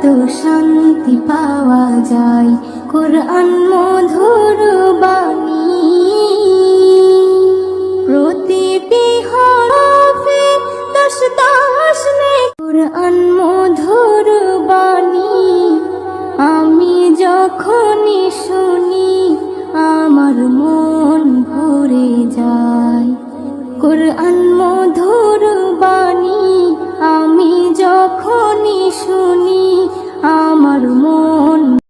কত শান্তি পাওয়া যায়। কোরআন মধুর বাণী। প্রতিটি কোরআন মধুর বাণী। আমি যখনই শুনি, আমার মন ভরে যায়। কোরআন মধুর বাণী, আমি যখনই শুনি আমার মন